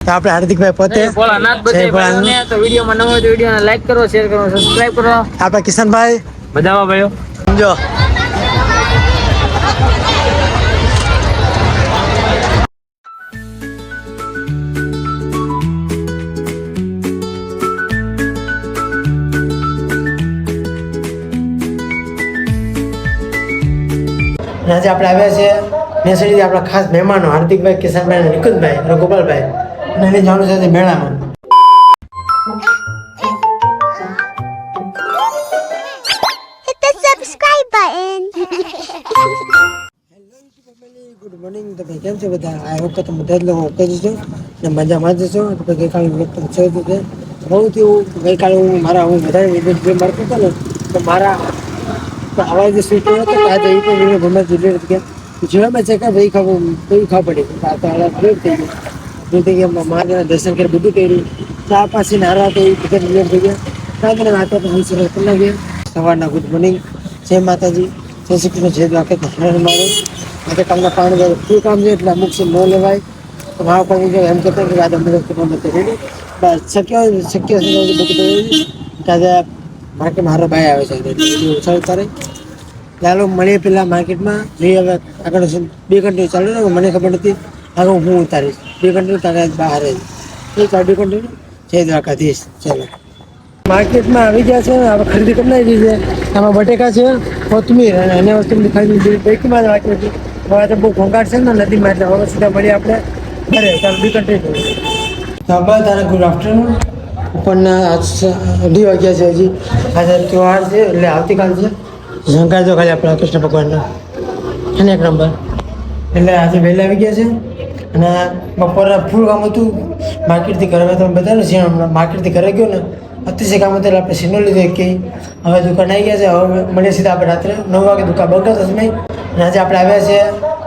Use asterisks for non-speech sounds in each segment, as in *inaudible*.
આપણે હાર્દિકભાઈ પોતે લાઈક કરો શેર કરો સબસ્ક્રાઇબ કરો. આપણે કિશનભાઈ. બધામાં ભાઈઓ. સમજો. આજે આપણે આવ્યા છીએ. મેસડીથી આપણા ખાસ મહેમાનો હાર્દિકભાઈ કિશનભાઈ અને નિકુંજભાઈ અને ગોપાલભાઈ અને એને જાણું છે મેળામાં. ગુડ મોર્નિંગ તમે કેમ છો બધા? આ વખત તમે બધા જ લોકો ઓકે જશો ને મજામાં જશો તો ગઈકાલે વ્લોગ તમે છે બહુ થયું ગઈકાલે હું મારા હું વધારે વીડિયો જે મારતો હતો ને તો મારા તો આવા જે શૂટિંગ હતો તો આજે એ પણ વીડિયો ગમે ડિલીટ ગયા જોયા મેં છે કે ભાઈ ખબર ભાઈ ખાવ પડી આ તો હાલત થઈ ગયું. જે થઈ ગયા મારા દર્શન કરી બધું કર્યું. ચા પાસે નારા તો બધા ડિલીટ થઈ ગયા ત્યાં મને વાતો હું કરી નાખી સવારના ગુડ મોર્નિંગ. જય માતાજી. જય શ્રી કૃષ્ણ. જય દ્વારકા હરણ મારે માટે કામના પાણી જાય શું કામ છે? એટલે અમુક છે ન લેવાય. તો મારા પાસે જો એમ કહેતો કે આજે મને વસ્તુ નથી રેડી. બસ, શક્ય શક્ય બધું કરી માર્કેટ મારો ભાઈ આવે છે, એટલે ઓછા ઉતારે ચાલો, મળીએ પેલા માર્કેટમાં જઈએ હવે આગળ બે ઘંટે ચાલુ ને મને ખબર નથી. આગળ હું ઉતારીશ બે કન્ટિન્યુ તારે બહાર જ એ ચાડી કન્ટિન્યુ જય દ્વારકાધીશ. ચાલો. માર્કેટમાં આવી ગયા છે હવે ખરીદી કરી નાખી છે. આમાં બટેકા છે કોથમીર અને અન્ય વસ્તુ ખરીદી જ વાંચી હતી. હવે તો બહુ ઘોંઘાટ છે ને નદીમાં એટલે હવે સીધા મળીએ આપણે ઘરે. ચાલો બી તો બસ તારે ગુડ આફ્ટરનૂન ઉપરના આજ અઢી વાગ્યા છે હજી. આજે તહેવાર છે એટલે આવતીકાલ છે. શંકર તો ખાલી આપણા કૃષ્ણ ભગવાનના. અને એક નંબર. એટલે આજે વહેલા આવી ગયા છે. અને બપોરે ફૂલ કામ હતું, માર્કેટથી ઘરે તમે બતાવ્યું છે હમણાં માર્કેટથી ઘરે ગયો ને, અતિશય કામ હતું એટલે આપણે સીનો લીધો કે હવે દુકાન આવી ગયા છે, હવે મળીએ સીધા આપણે રાત્રે નવ વાગે દુકાન કરતો સમય અને આજે આપણે આવ્યા છે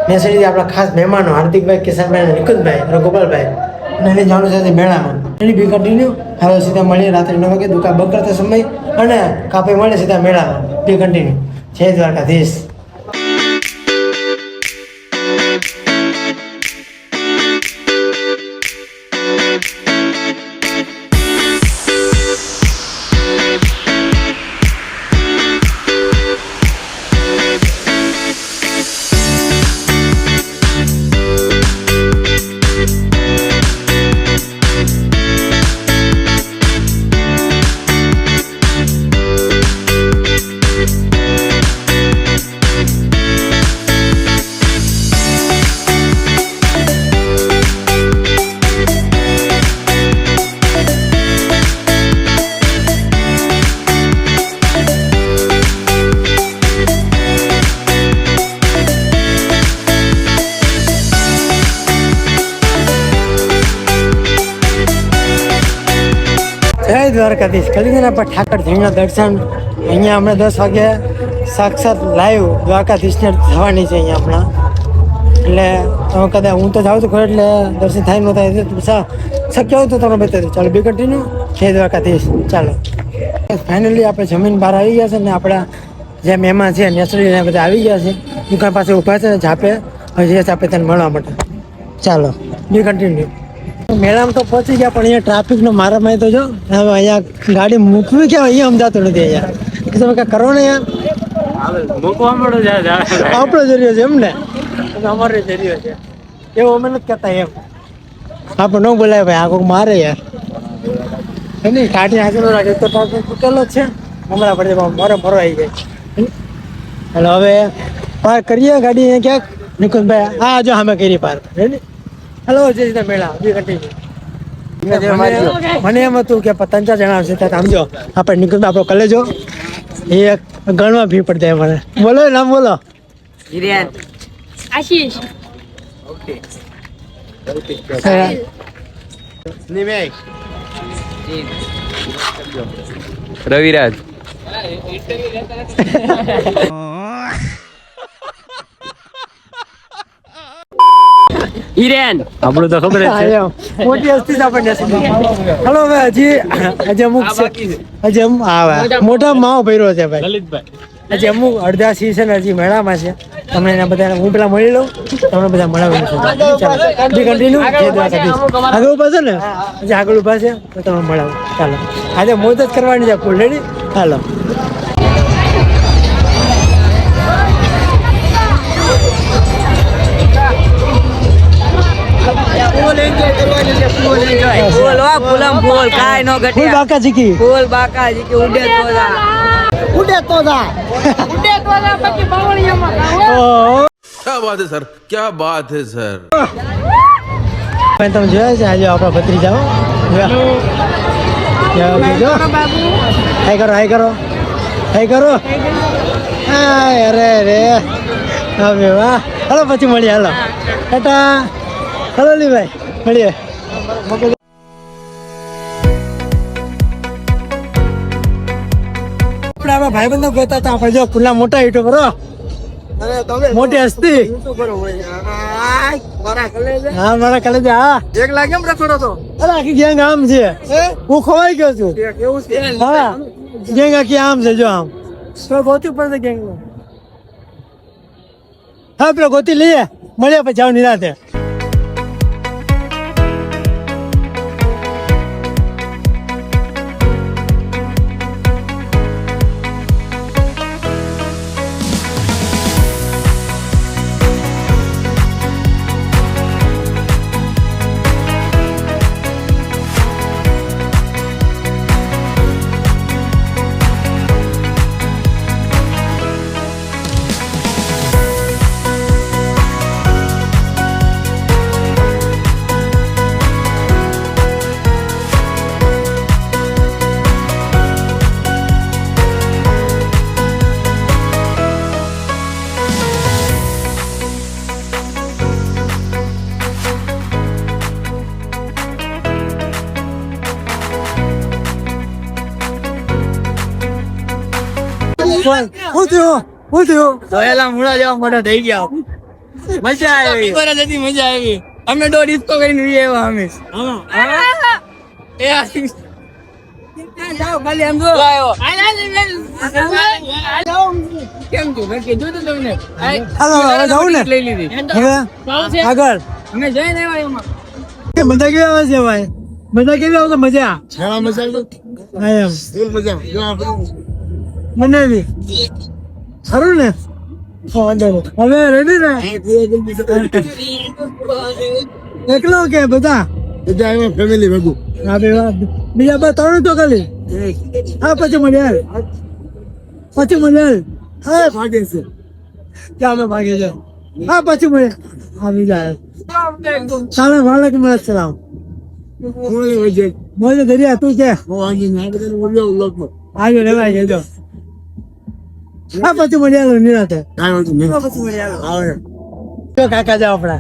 મેસડીથી આપણા ખાસ મહેમાનો, હાર્દિકભાઈ કિશનભાઈ અને નિકુંજભાઈ, અને ગોપાલભાઈ. અને એને જાણું છે મેળામાં. એની બી કન્ટિન્યુ હવે સીધા મળીએ રાત્રે નવ વાગે દુકાન બગડતા સમય, અને કાપે મળે સીધા મેળામાં. બી કન્ટિન્યુ જય દ્વારકાધીશ. દ્વારકાધીશ. દે પર ઠાકર ધણીના દર્શન. અહીંયા હમણાં દસ વાગે સાક્ષાત લાઈવ દ્વારકાધીશને થવાની છે અહીંયા હમણાં. એટલે કદાચ હું તો જાઉં છું ખરો એટલે દર્શન થાય ન થાય તો શક્ય હોય તો તમે બતાવી ચાલો બી કન્ટિન્યુ જય દ્વારકાધીશ. ચાલો. ફાઇનલી આપણે જમીન બહાર આવી ગયા છે ને આપણા જે મહેમાન છે નેસરી બધા આવી ગયા છે. દુકાન પાસે ઊભા છે ને ઝાપે હજી ઝાપે તને મળવા માટે. ચાલો બી કન્ટિન્યુ મેળામાં તો પહોંચી ગયા પણ અહીંયા ટ્રાફિકનો મારામારી તો જો હવે અહીંયા ગાડી મૂકવી કે અહીંયા સમજાતું નથી અહીંયા. તમે કાંઈ કરો ને યાર આપણો જરિયો છે એમ ને? અમારે જરિયો છે એવું અમે નથી કહેતા એમ. આપણે ન બોલાય ભાઈ આ કોઈક મારે યાર. નહીં કાઢી હાજર રાખે તો ટ્રાફિક તૂટેલો જ છે. હમણાં પડે મારો મરો આવી જાય. એટલે હવે પાર કરીએ ગાડી અહીંયા ક્યાંક? નિકુંજભાઈ હા જો અમે કરી પાર્ક રેડી? હેલો જય મેળા બી કન્ટિન્યુ મને એમ હતું કે ત્રણ ચાર જણા આવશે ત્યાં સમજો આપણે નિકુંજ આપણો કલેજો એ ગણવા ભી પડી જાય મને. બોલો નામ બોલો. આશીષ. રવિરાજ. *laughs* હિરેન. આપણું તો ખબર છે. મોટી હસ્તી આપણને હલો ભાઈ હજી હજી અમુક છે. હજી અમુક આવે મોટા માવો ભર્યો છે ભાઈ. લલિતભાઈ. હજી અમુક અડધા સી છે ને હજી મેળામાં છે. તમને એના બધા હું પેલા મળી લઉં. તમને બધા મળાવી લઉં. ચાલો. બી કન્ટિન્યુ આગળ ઊભા છે ને? હજી આગળ ઊભા છે તો તમે મળાવો. ચાલો. આજે મોજ જ કરવાની છે ફૂલ રેડી હાલો ફૂલ કાય નો ઘટે. ફૂલ બાકા જીકી ફૂલ બાકા જીકી ઉડે તોલા ઉડે તોલા ઉડે તોલા પછી બાવળિયામાં ખાવ ક્યા બાત હે સર? ક્યા બાત હે સર? તમે જોયા છે આજે આપણા ભત્રીજાઓ? જો હાય કરો હાય કરો. હાય કરો. હાય અરે રે હવે વાહ. હાલો પછી મળીએ હાલો. ટાટા. હાલો લીભાઈ મળીએ. આપણા ભાઈબંધો કહેતા હતા આપણે જો ખુલ્લા મોટા યુટ્યુબરો મોટી હસ્તી. હા મારા કલેજ હા. એક લાગે એમ રખડો તો? અરે આખી ગેંગ આમ છે. હું? ખોવાઈ ગયો છું. હા ગેંગ આખી આમ છે જો આમ. તો ગોતી પડશે ગેંગ હા પેલો ગોતી લઈએ. મળ્યા પછી જાવ નિરાતે શું થયું? શું થયું? ધોયેલા મૂળા જેવા મોટા થઈ ગયા મજા આવી. બરાબર હતી મજા આવી. અમે દો ડિસ્કો કરીને ઉઈ આવ્યા અમે. એ આ જાઓ ખાલી આમ જો. કેમ છો? મેં કીધું તું તમને. હાલો. હવે જાઉં ને. લઈ લીધી. હવે? આગળ. અમે જઈને આવ્યા એમાં. કે મજા કેવી આવે છે ભાઈ? મજા કેવી આવે મજા? મજા હા એમ ખરું ને. હવે રેડી ને? એકલો કે બધા? ફેમિલી ભેગું. હા બીજા બે ત્રણ તો ખાલી. હા પછી મળ્યા પછી મળ્યા હા ભાગે છે. ક્યાં અમે ભાગે છે. હા પછી મળે હા બીજા સારા બાળક મળે છે? રામ મોજે દરિયા તું છે. આવ્યો રેવાય ગયો હા પછી મળ્યા નિરાતે. તો કાકા જાવ આપડા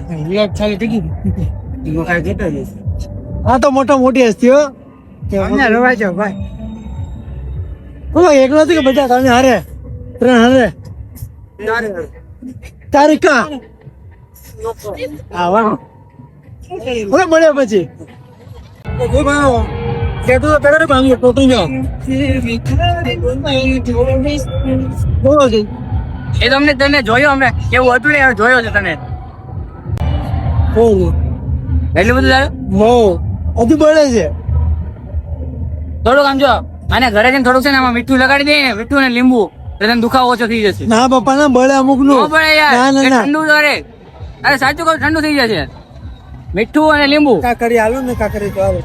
હા તો મોટો મોટી હસ્તી હો. અમને રવાય છે ભાઈ. હું એકલો નથી કે બધા તમે હારે? ત્રણ હારે? તારીખા હા વાહ હવે મળ્યા પછી. કેતું તો પેલા ભાંગ્યો ટોટું જાઓ. બોલો છે એ તમને તને જોયો અમને કેવું હતું ને જોયો છે તને. બહુ એટલું બધું થાય બહુ હજુ બળે છે. થોડુંક આમ જો અને ઘરે જઈને થોડુંક છે ને આમાં મીઠું લગાડી દે મીઠું ને લીંબુ તને દુખાવો ઓછો થઈ જશે. ના પપ્પા ના બળે અમુકનું બળે યાર ઠંડુ કરે. અરે સાચું કહું ઠંડુ થઈ જશે. મીઠું અને લીંબુ. કાકડી આલુ ને કાકરી તો હાલો.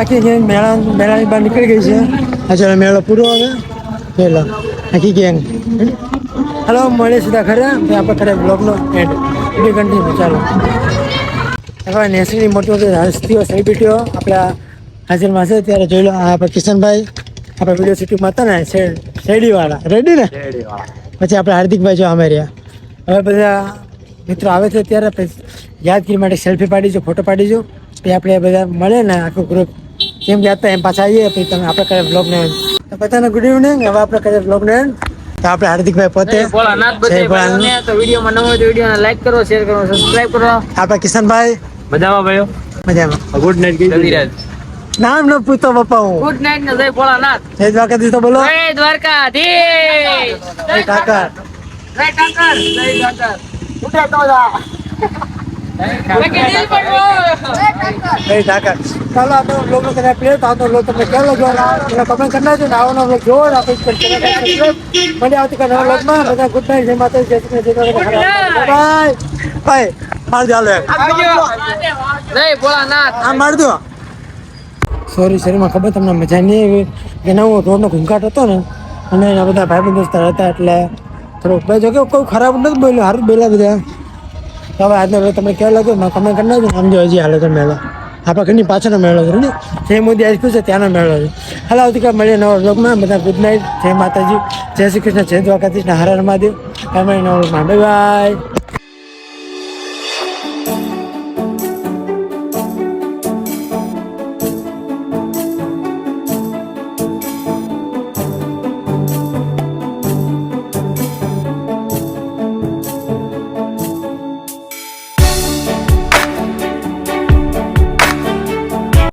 આખી ગેંગ મેળા મેળાની બહાર નીકળી ગઈ છે. ચાલો મેળો પૂરો હવે. પેલો આખી ગેંગ હલો મળે સીધા ખરે. પછી આપણે ખરે બ્લોગનો એન્ડ બી કન્ટિન્યુ ચાલો. હવે નેસની મોટી મોટી હસ્તીઓ સેલિબ્રિટીઓ આપણા હાજરમાં છે ત્યારે જોઈ લો આ આપણે કિશનભાઈ આપણે વીડિયો સિટીમાં હતા ને શેરડીવાળા. રેડી ને? પછી આપણે હાર્દિકભાઈ જો અમે રહ્યા. હવે બધા મિત્રો આવે છે ત્યારે યાદગીરી માટે સેલ્ફી પાડીજો ફોટો પાડીજો પછી આપણે બધા મળે ને આખું ગ્રુપ જેમ ગયા હતા એમ પાછા આવીએ પછી તમે આપણે કરે બ્લોગને તો બધાને ગુડ ઇવનિંગ હવે આપણે કરે બ્લોગને તો આપણે હાર્દિકભાઈ પોતે. તો વિડીયોમાં નવો હોય તો વિડીયોને લાઈક કરો શેર કરો સબસ્ક્રાઇબ કરો. આપણા કિશનભાઈ. મજામાં ભાઈઓ? મજામાં. ગુડ નાઇટ જલ્દી નામ ન પૂછતો પપ્પા હું. ગુડ નાઇટ ને જય ભોળાનાથ. જય દ્વારકાધીશ તો બોલો. જય દ્વારકાધીશ. જય ઠાકર. જય ઠાકર. જય ઠાકર. બાકી દિલ પર જય ઠાકર ચાલો આ તો લોકો કદાચ પ્લે તો લોકો તમને કેવો લાગ્યો એટલે કમેન્ટ કરી નાખજો ને આવો vlog જોવો ને આપણે ઉપર channel ને આવતીકાલે નવા vlogમાં. બધા ગુડ નાઇટ જય માતા જય શ્રી કૃષ્ણ. બાય બાય માર ચાલો. જય ભોળાનાથ. આ માર દો. સોરી શરીરમાં ખબર તમને મજા નહીં આવી કે ના હું રોડનો ઘૂંઘાટ હતો ને અને એના બધા ભાઈ દોસ્તાર હતા એટલે થોડુંક ભાઈ જો કે કોઈ ખરાબ નથી બોલ્યું સારું બોલ્યા બધા. તો હવે આજનો તમે તમને કેવો લાગ્યો? મને કમેન્ટ કરી નાખજો સમજો હજી હાલે તો મેળો આપણા ઘરની પાછળનો મેળો છે ને? જે મોદી આઈસ્કૂલ છે, ત્યાંનો મેળો છે હાલ, આવતીકાલ મળીએ નવા બ્લોગમાં બધા ગુડ નાઇટ જય માતાજી. જય શ્રી કૃષ્ણ. જય દ્વારકાધીશ હર હર મહાદેવ. કાંઈ નવા બાય બાય